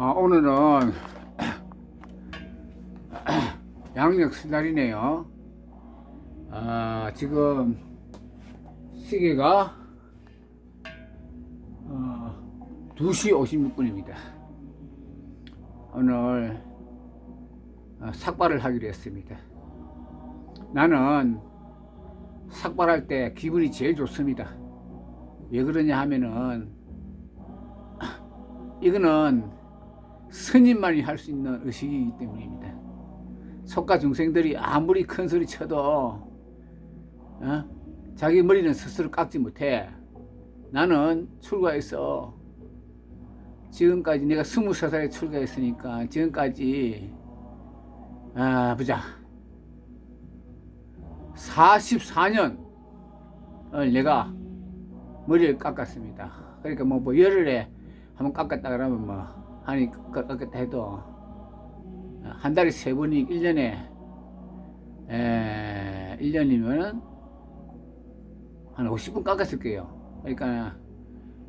아, 오늘은 양력 수날이네요. 아, 지금 시계가 어, 2시 56분입니다. 오늘 어, 삭발을 하기로 했습니다. 나는 삭발할 때 기분이 제일 좋습니다. 왜 그러냐 하면은 이거는 스님만이 할 수 있는 의식이기 때문입니다. 속가 중생들이 아무리 큰 소리 쳐도 어? 자기 머리는 스스로 깎지 못해. 나는 출가해서 지금까지 내가 스무 살에 출가했으니까 지금까지 아 보자 44년을 내가 머리를 깎았습니다. 그러니까 뭐, 뭐 열흘에 한번 깎았다 그러면 뭐 한이 깎았다 해도 한 달에 세 번이 1년에 에, 1년이면은 한 50분 깎았을 거예요. 그러니까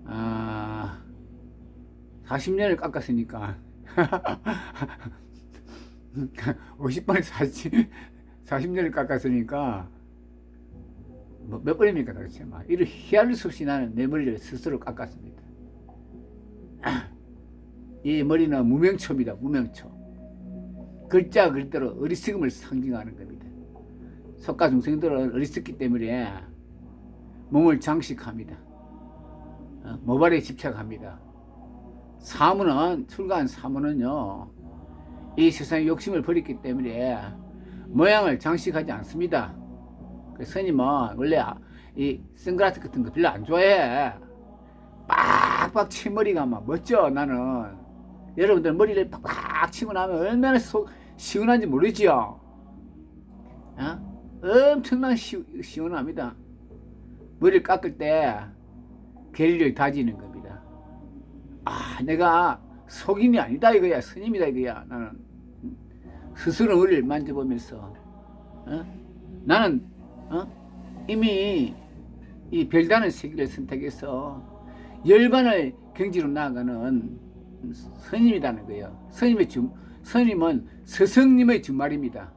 아 40년을 깎았으니까 50번에 40, 40년을 깎았으니까 뭐 몇 번입니까 도대체 막 이를 희할 수 없이 나는 내 머리를 스스로 깎았습니다. 이 머리는 무명초입니다. 무명초. 글자 글대로 어리석음을 상징하는 겁니다. 석가 중생들은 어리석기 때문에 몸을 장식합니다. 어, 모발에 집착합니다. 사무는 출가한 사무는요 이 세상의 욕심을 버렸기 때문에 모양을 장식하지 않습니다. 그 스님은 원래 이 선글라스 같은 거 별로 안 좋아해. 빡빡 친 머리가 막 멋져 나는. 여러분들 머리를 빡빡 치고 나면 얼마나 속 시원한지 모르지요. 어? 엄청난 시, 시원합니다. 머리를 깎을 때 계리를 다지는 겁니다. 아, 내가 속인이 아니다 이거야. 스님이다 이거야. 나는 스스로 머리를 만져보면서 어? 나는 어? 이미 이 별다른 세계를 선택해서 열반을 경지로 나아가는 스님이라는 거예요. 스님의 주, 스님은 스승님의 주말입니다.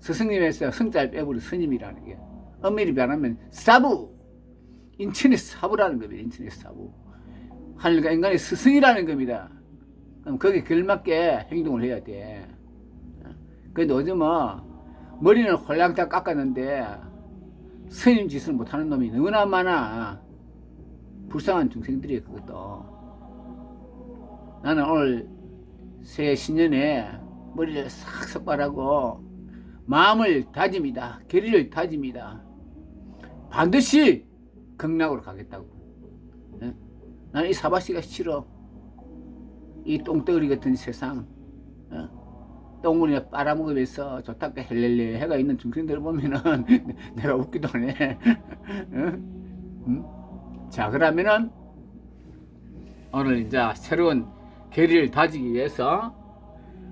스승님에서 성자를 빼버린 스님이라는 게 엄밀히 말하면 사부 인천의 사부라는 겁니다. 인천의 사부 하늘과 인간의 스승이라는 겁니다. 그럼 거기에 걸맞게 행동을 해야 돼. 근데 요즘은 머리는 홀랑 다 깎았는데 스님 짓을 못하는 놈이 너무나 많아. 불쌍한 중생들이 그것도. 나는 오늘 새 신년에 머리를 싹 삭발하고 마음을 다짐이다. 결의를 다짐이다. 반드시 극락으로 가겠다고. 예? 나는 이 사바씨가 싫어. 이 똥덩어리 같은 세상. 어? 똥물에 빨아먹으면서 좋다고 헬렐레 해가 있는 중생들 보면은 내가 웃기도 하네. 자, 그러면은 오늘 이제 새로운 계리를 다지기 위해서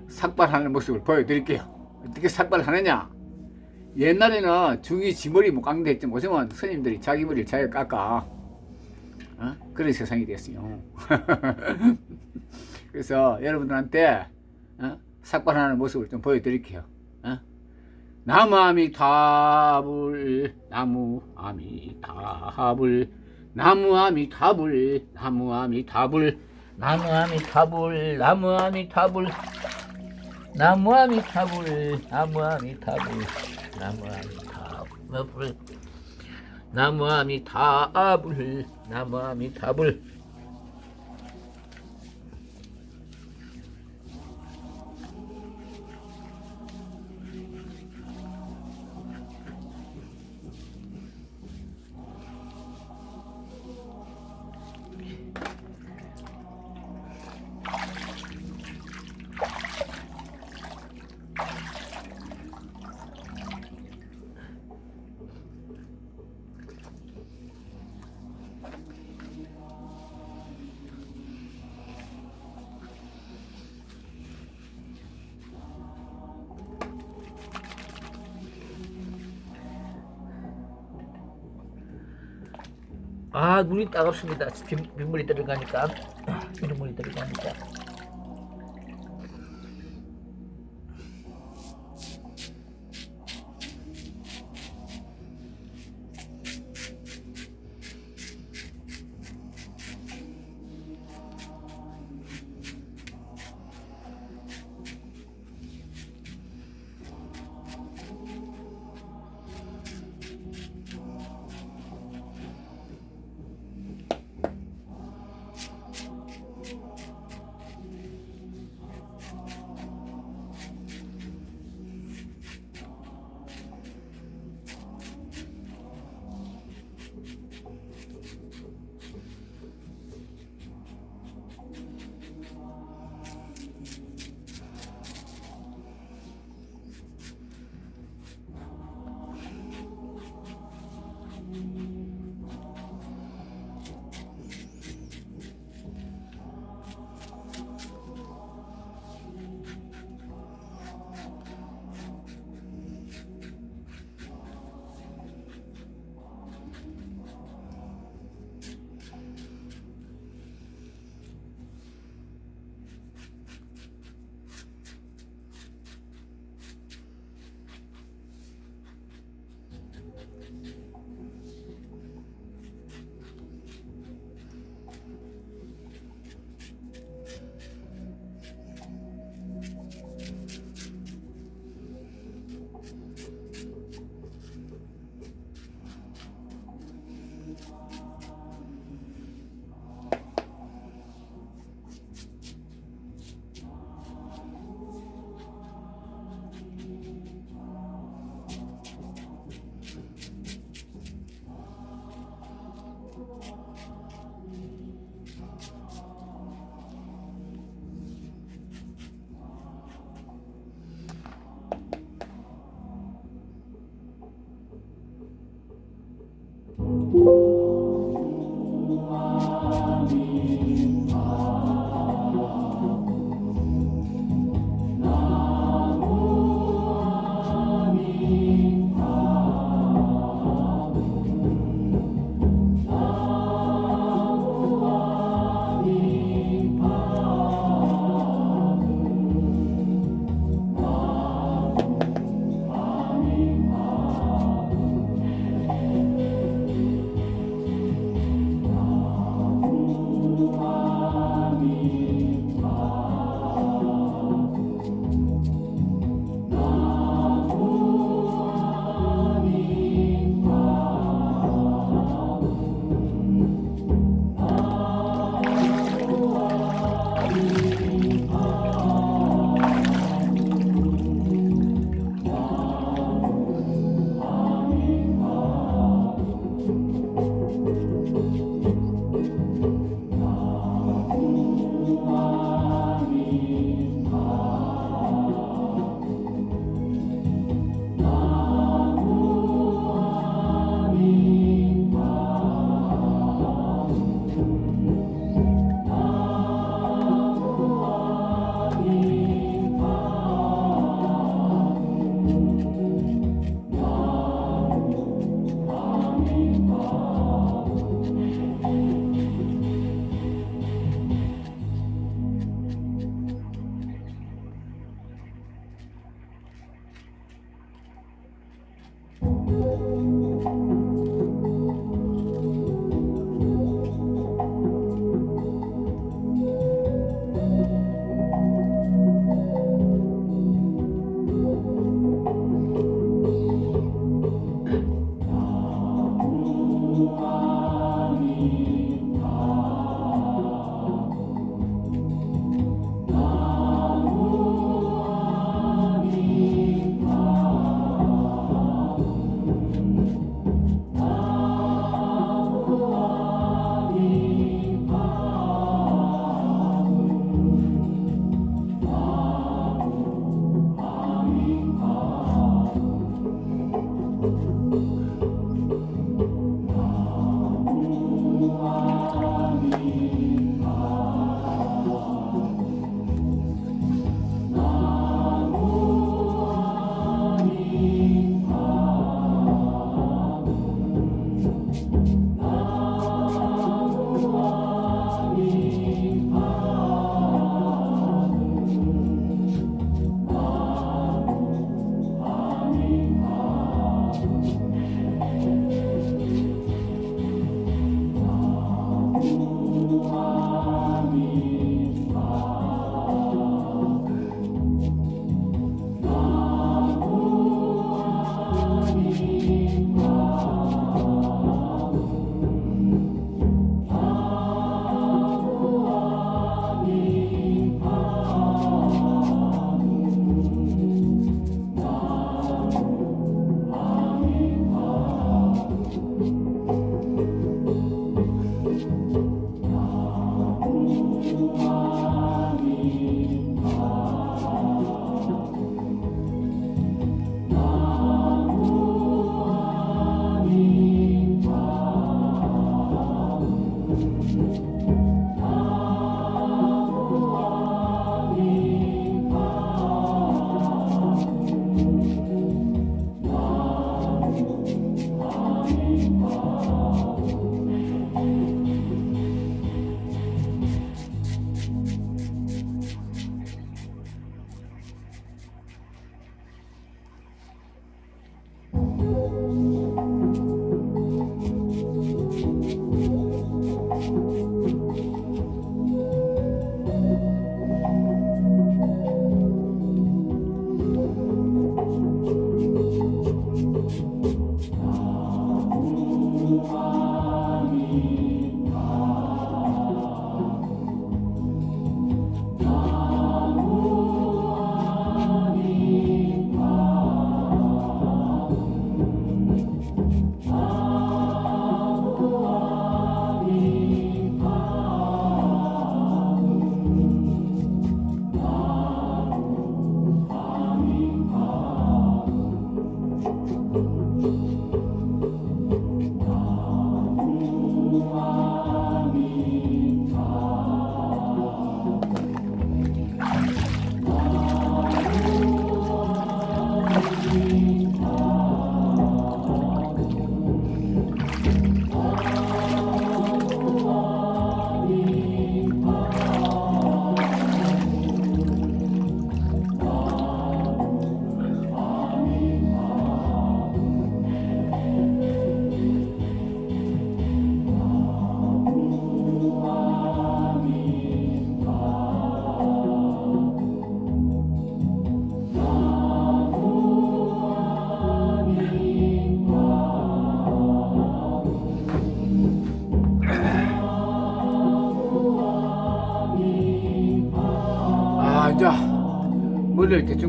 삭발하는 모습을 보여드릴게요. 어떻게 삭발하느냐? 옛날에는 중이 지머리 못 깎는데 했지 요즘은 스님들이 자기 머리를 자기가 깎아. 어? 그런 세상이 됐어요. 그래서 여러분들한테 어? 삭발하는 모습을 좀 보여드릴게요. 어? 나무 아미타불 나무 아미타불 나무 아미타불 나무 아미타불 나무 아미 타불 나무 아미 타불 나무 아미 타불 나무 아미 타불 나무 아미 타불. 나무 아미 타불 나무 아미 타불 아 눈이 따갑습니다. 빗, 빗물이 들어가니까 빗물이 들어가니까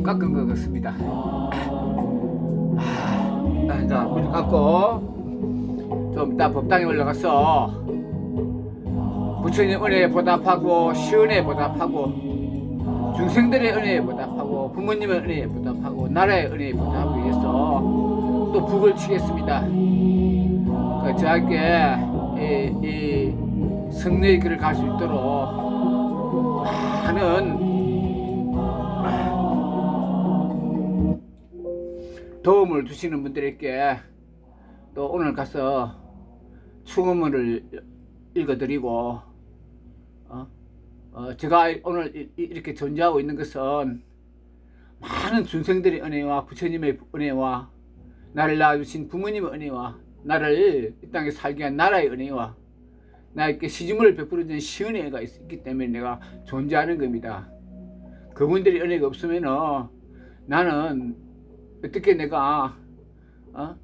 깎은 것 같습니다. 아, 자, 머리 깎고 좀 이따 법당에 올라가서 부처님 은혜에 보답하고 시은혜에 보답하고 중생들의 은혜에 보답하고 부모님의 은혜에 보답하고 나라의 은혜에 보답하기 위해서 또 북을 치겠습니다. 그 저에게 이, 이 승리의 길을 갈 수 있도록 많은 도움을 주시는 분들에게 또 오늘 가서 충언문을 읽어드리고 어? 어, 제가 오늘 이렇게 존재하고 있는 것은 많은 중생들의 은혜와 부처님의 은혜와 나를 낳아주신 부모님의 은혜와 나를 이 땅에 살게 한 나라의 은혜와 나에게 시주물을 베풀어준 시은혜가 있- 있기 때문에 내가 존재하는 겁니다. 그분들의 은혜가 없으면 나는 어떻게 내가 어?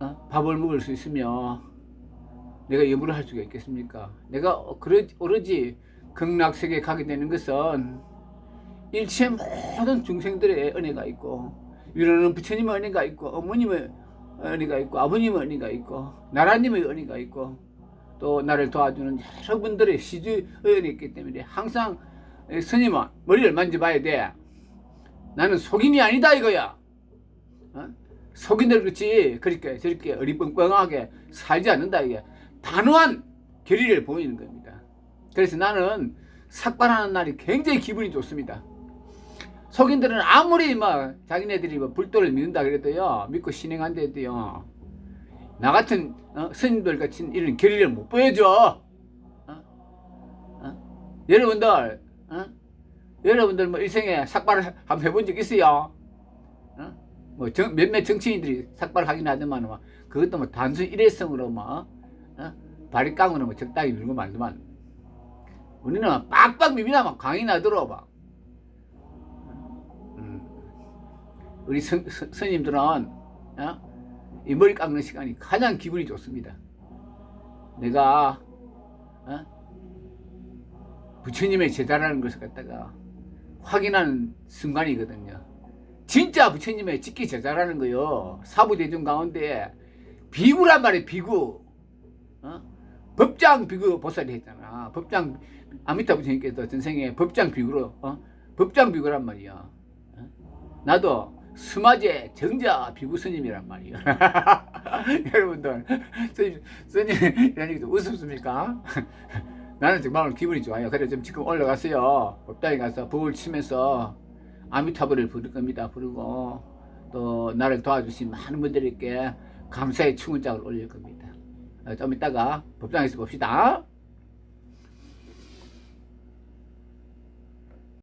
어? 밥을 먹을 수 있으며 내가 예물을 할 수가 있겠습니까? 내가 오로지 극락세계에 가게 되는 것은 일체 모든 중생들의 은혜가 있고 위로는 부처님의 은혜가 있고 어머님의 은혜가 있고 아버님의 은혜가 있고 나라님의 은혜가 있고 또 나를 도와주는 여러분들의 시주의 은혜가 있기 때문에 항상 스님은 머리를 만져봐야 돼. 나는 속인이 아니다 이거야. 어? 속인들 그렇지 그렇게 저렇게 어리뻥뻥하게 살지 않는다 이게 단호한 결의를 보이는 겁니다. 그래서 나는 삭발하는 날이 굉장히 기분이 좋습니다. 속인들은 아무리 뭐 자기네들이 뭐 불도를 믿는다 그래도요 믿고 신행한대도요 나 같은 어, 스님들 같은 이런 결의를 못 보여줘. 어? 어? 여러분들 어? 여러분들 뭐 일생에 삭발을 한번 해본 적 있어요? 어? 뭐 정, 몇몇 정치인들이 삭발을 하긴 하더만 뭐 그것도 뭐 단순 일회성으로 뭐 어? 바리깡으로 뭐 적당히 밀고 말더만 우리는 빡빡 미미나면 강이나 들어봐 음. 우리 선, 선, 스님들은 어? 이 머리 깎는 시간이 가장 기분이 좋습니다 내가 어? 부처님의 제자라는 것을 갖다가 확인하는 순간이거든요. 진짜 부처님의 직기 제자라는 거요. 사부대중 가운데 비구란 말이에요. 비구. 어? 법장 비구 보살이 했잖아. 법장 아미타 부처님께서 전생에 법장 비구로 어? 법장 비구란 말이야. 어? 나도 스마제 정자 비구 스님이란 말이야. 여러분들 스님 스님 이런 얘기도 웃습니까? 나는 정말 기분이 좋아요. 그래 좀 지금 올라갔어요. 법당에 가서 법을 치면서 아미타불을 부를 겁니다. 부르고 또 나를 도와주신 많은 분들에게 감사의 충원장을 올릴 겁니다. 어, 좀 이따가 법당에서 봅시다.